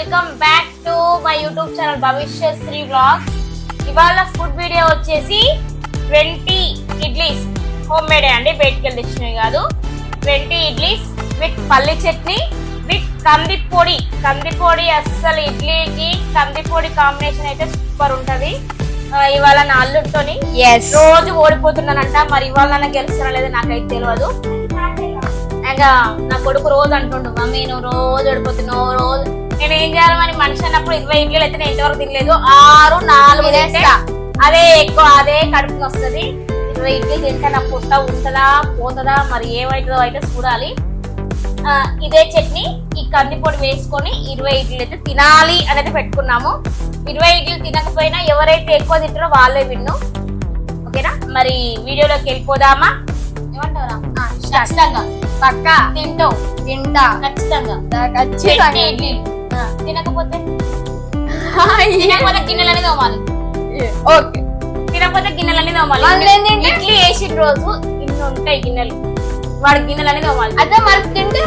Welcome back to my YouTube channel Bhavishya Sri blogs ఇవాళ food video వచ్చేసి twenty idlis home made అండి బయటికి వెళ్ళి తెచ్చినవి కాదు. ట్వంటీ ఇడ్లీస్ విత్ పల్లి చట్నీ విత్ కంది పొడి. కంది పొడి అస్సలు ఇడ్లీకి కంది పొడి కాంబినేషన్ అయితే సూపర్ ఉంటది. ఇవాళ నా అల్లుడితోని ఎస్ రోజు ఓడిపోతున్నానంట. మరి ఇవాళ నన్ను గెలుస్తానో లేదో నాకైతే తెలియదు. ఇంకా నా కొడుకు రోజు అంటుండు మమ్మీ నువ్వు రోజు ఓడిపోతున్నావు రోజు నేను ఏం చేయాలి? మరి మనిషి అన్నప్పుడు ఇరవై ఇడ్లీలు అయితే నేను ఇంతవరకు తినలేదు. ఆరు నాలుగు తింటే. అదే ఎక్కువ అదే కడుపుని వస్తుంది. ఇరవై ఇడ్లీ తింటే నా పుట్ట ఉంటుందా పోతుందా మరి ఏమవుతుందో అయితే చూడాలి. ఇదే చట్నీ ఈ కందిపొడి వేసుకొని ఇరవై ఇడ్లీలు అయితే తినాలి అనేది పెట్టుకున్నాము. ఇరవై ఇడ్లీలు తినకపోయినా ఎవరైతే ఎక్కువ తింటారో వాళ్ళే విన్ను. ఓకేనా? మరి వీడియోలోకి వెళ్ళిపోదామా? ఏమంటారా ఖచ్చితంగా. పక్క. తింటావు. తింటా. ఖచ్చితంగా. ఖచ్చితంగా. ఇడ్లీలు తినకపోతే? తినకపోతే గిన్నెలని తోమాలి. ఓకే. తినకపోతే గిన్నెలని తోమాలి? ఇడ్లీ వేసిన రోజు ఇన్ని ఉంటాయి గిన్నెలు. వాడి గిన్నెలని తోమాలి. అదే మరి తింటే?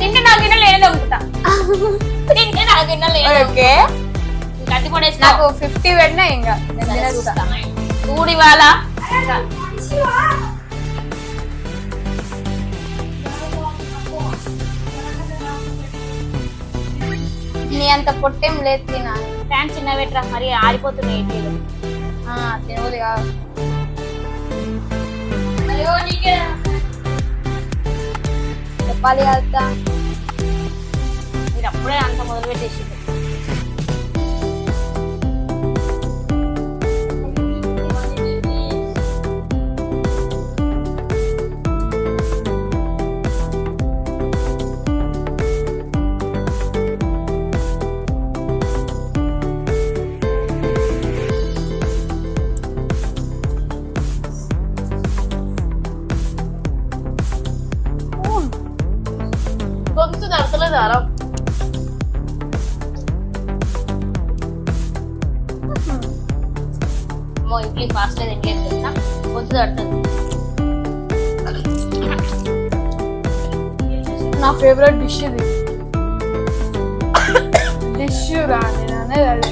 తింటే నా గిన్నెలు ఏదో తోముకుంటా తింటే నా గిన్నెలు ఓకే. గడ్డి కూడా నాకు ఫిఫ్టీ పెట్టినా ఇంకా. నేను. చూడు ఇవాళ నీ అంత పొట్టేం లేదు తినా. ఫ్యాన్ చిన్న పెట్టరా మరి ఆరిపోతున్నాయి ఇడ్లీలు కాదు చెప్పాలి కదా. మీరు అప్పుడే అంత మొదలు పెట్టేసి అమ్మో ఇడ్లీ ఫాస్ట్గా తినలేదు తెలుసా గొంతు తడుతుంది నా ఫేవరెట్ డిష్ ఇది డిష్ రా నేను అనేది అదే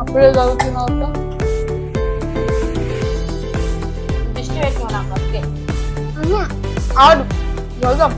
అప్పుడే చదువుతున్నా దిష్టి పెట్టిన నాకు అందుకే ఆడు చదువుదాం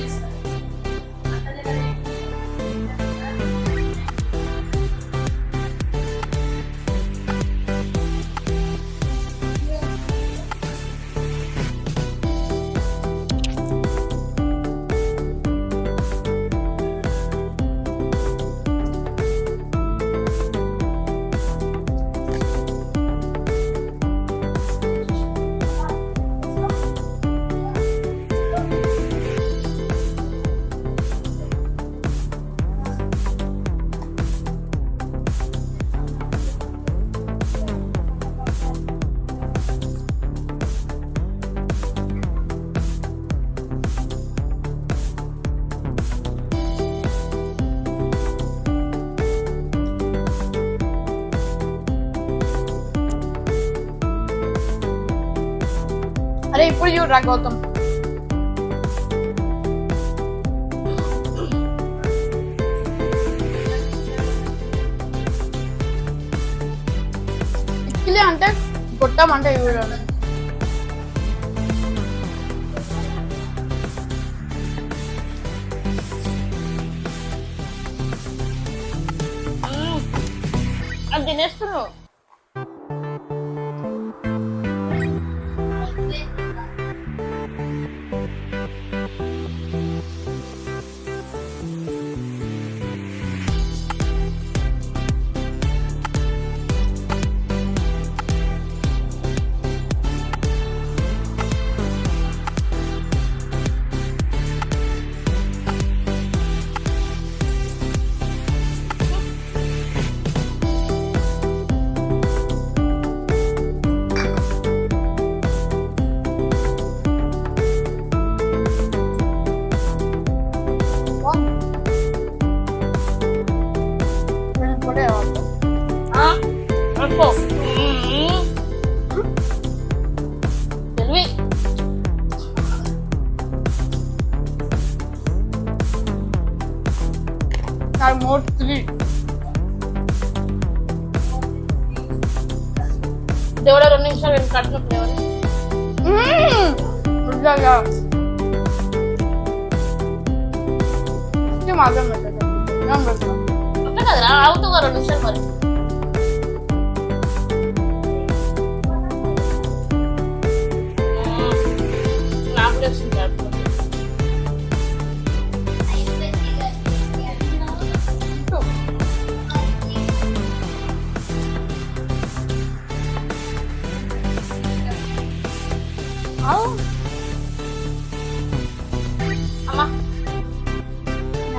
face. ఇప్పుడు చూడరా గౌతమ్ అంటే గొట్టం అంటే అది తినేస్తున్నావు तेवढ्या रनिंग सगळ्यांनी काढणं फ्लेवर माझं आवतो का रनिंग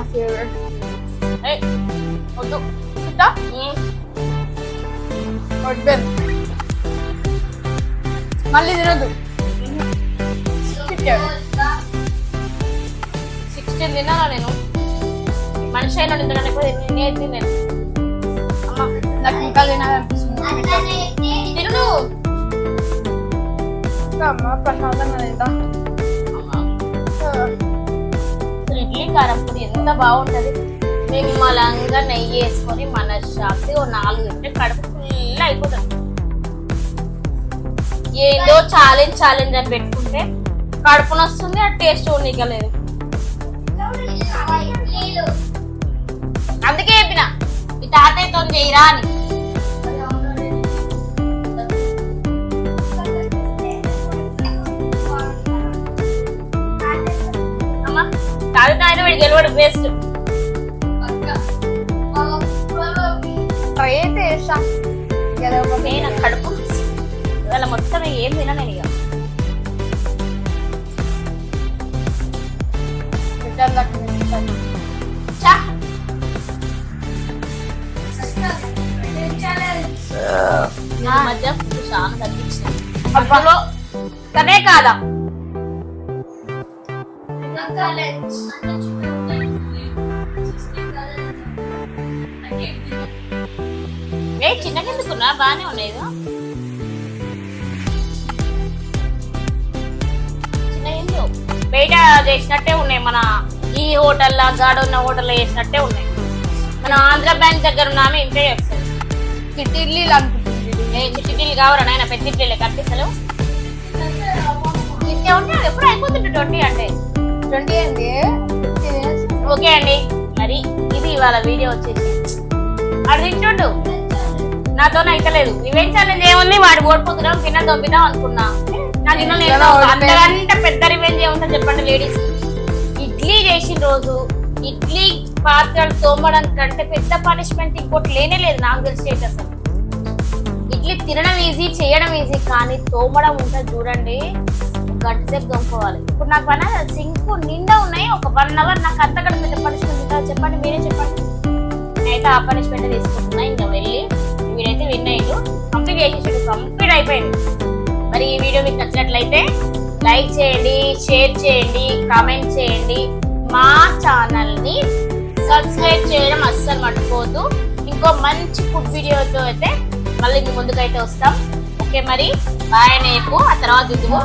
నా ఫేవరెట్ ఏయ్, వద్దు మ్మ్. వడ్బెన్ మళ్ళీ తినదు సిక్స్టీన్ తిన్నానా నేను? మనిషి అయినా తిన్నాను ఎక్కువ నేను తిన్నాను అమ్మా నాకు ఇంకా తినాలనిపిస్తుంది. తిను. ఇంకా అమ్మ ప్రశాంతంగా తింటా అమ్మా. అసలు ఇడ్లీ కారపొడి ఎంత బాగుంటది? నిమ్మలంగా నెయ్యి వేసుకొని మన షాప్కి ఓ నాలుగు గంటలు కడుపు ఫుల్ అయిపోతుంది ఏదో ఛాలెంజ్ ఛాలెంజ్ అని పెట్టుకుంటే కడుపున వస్తుంది ఆ టేస్ట్ ఉండగలేదు అందుకే చెప్పిన మీ తాతయ్యతో చేయరా అని. వేస్ట్ ట్రై అయితే చేస్తా. గెలవకపోతే నేను కడుపు ఇవాళ మొత్తం ఏం తినా నేను ఇక. మధ్య చాలా కాదా? ఎందుకున్నా బాగానే ఉన్నాయి బయట చేసినట్టే ఉన్నాయి మన ఈ హోటల్లో గాడున్న హోటల్లో చేసినట్టే ఉన్నాయి. మన ఆంధ్ర బ్యాంక్ దగ్గర ఉన్నామే ఇంతే చేస్తారు కిట్ ఇడ్లీలు అనుకుంటుంది. ఏ చిట్టీలు కావరా నాయన? పెద్ద ఇడ్లీలే కట్టిస్తలు ఇంకే ఉంటే అది ఎప్పుడు అయిపోతుంది ట్వంటీ అంటే? ట్వంటీ ఏంది ఓకే అండి. మరి ఇది ఇవాళ వీడియో వచ్చేసి. అది తింటుండు? నాతో అయితలేదు ఇవేం ఛాలెంజ్ ఏముంది వాడు ఓడిపోతున్నాం తిన్న దొబ్బిదాం అనుకున్నా. నా ఎలా ఓడిపోయావు? అంతకంటే పెద్ద రివెంజ్ ఏముంటుంది చెప్పండి లేడీస్? ఇడ్లీ చేసిన రోజు ఇడ్లీ పాత్రలు తోమడం కంటే పెద్ద పనిష్మెంట్ ఇంకోటి లేనే లేదు నాకు తెలిసి అయితే అసలు. ఇడ్లీ తినడం ఈజీ చేయడం ఈజీ కానీ తోమడం ఉంటుంది చూడండి గంట సేపు తోముకోవాలి. ఇప్పుడు నాకు పని సింక్ నిండా ఉన్నాయి ఒక వన్ అవర్ నాకు అంతకంటే పెద్ద పనిష్మెంట్ ఉంటుందా చెప్పండి మీరే చెప్పండి. నేనైతే ఆ పనిష్మెంట్ తీసుకుంటున్నా ఇంకా వెళ్ళి వీడైతే విన్ అయ్యాడు. కంప్లీట్ చేసేసాడు. కంప్లీట్ అయిపోయింది. మరి ఈ వీడియో మీకు నచ్చినట్లయితే లైక్ చేయండి షేర్ చేయండి కామెంట్ చేయండి. మా ఛానల్ని సబ్స్క్రైబ్ చేయడం అస్సలు మర్చిపోద్దు ఇంకో మంచి ఫుడ్ వీడియోతో అయితే మళ్ళీ ముందుకైతే వస్తాం. ఓకే మరి బాయ్ నేపు ఆ తర్వాత దిద్దుము